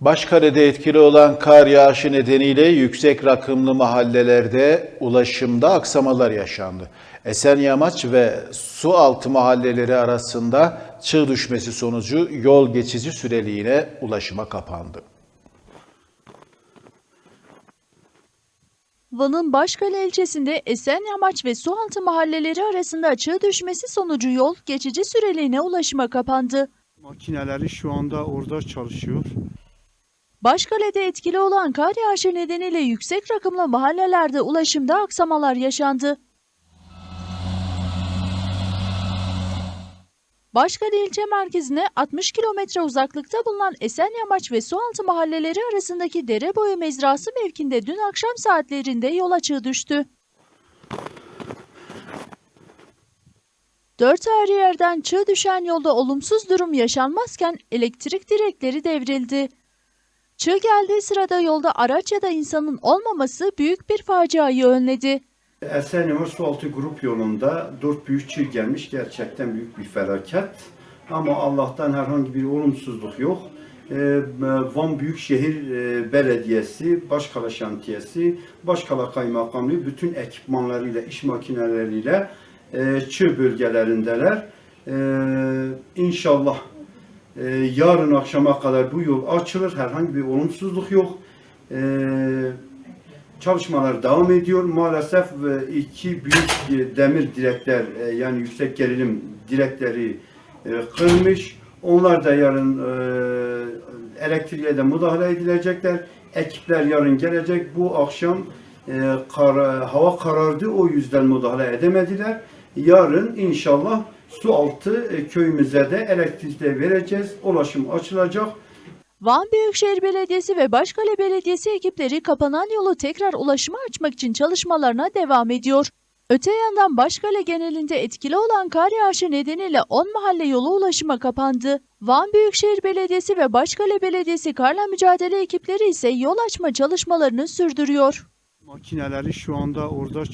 Başkale'de etkili olan kar yağışı nedeniyle yüksek rakımlı mahallelerde ulaşımda aksamalar yaşandı. Esenyamaç ve Sualtı mahalleleri arasında çığ düşmesi sonucu yol geçici süreliğine ulaşıma kapandı. Van'ın Başkale ilçesinde Esenyamaç ve Sualtı mahalleleri arasında açığı düşmesi sonucu yol geçici süreliğine ulaşıma kapandı. Makineleri şu anda orada çalışıyor. Başkale'de etkili olan kar yağışı nedeniyle yüksek rakımlı mahallelerde ulaşımda aksamalar yaşandı. Başkale ilçe merkezine 60 kilometre uzaklıkta bulunan Esenyamaç ve Sualtı mahalleleri arasındaki dere boyu mezrası mevkinde dün akşam saatlerinde yol açığı düştü. Dört ayrı yerden çığ düşen yolda olumsuz durum yaşanmazken elektrik direkleri devrildi. Çığ geldiği sırada yolda araç ya da insanın olmaması büyük bir faciayı önledi. Esenyurt Sualtı grup yolunda dört büyük çığ gelmiş. Gerçekten büyük bir felaket. Ama Allah'tan herhangi bir olumsuzluk yok. Ee, Van Büyükşehir e, Belediyesi, Başkala Şantiyesi, Başkala Kaymakamlığı bütün ekipmanlarıyla, iş makineleriyle e, çığ bölgelerindeler. Ee, İnşallah e, yarın akşama kadar bu yol açılır. Herhangi bir olumsuzluk yok. Ee, çalışmalar devam ediyor. Maalesef e, iki büyük e, demir direkler e, yani yüksek gerilim direkleri e, kırmış. Onlar da yarın e, elektriğe de müdahale edilecekler. Ekipler yarın gelecek. Bu akşam e, kar- hava karardı. O yüzden müdahale edemediler. Yarın inşallah su altı e, köyümüze de elektrikle vereceğiz. Ulaşım açılacak. Van Büyükşehir Belediyesi ve Başkale Belediyesi ekipleri kapanan yolu tekrar ulaşıma açmak için çalışmalarına devam ediyor. Öte yandan Başkale genelinde etkili olan kar yağışı nedeniyle 10 mahalle yolu ulaşıma kapandı. Van Büyükşehir Belediyesi ve Başkale Belediyesi karla mücadele ekipleri ise yol açma çalışmalarını sürdürüyor. Makineleri şu anda orada çalışıyor.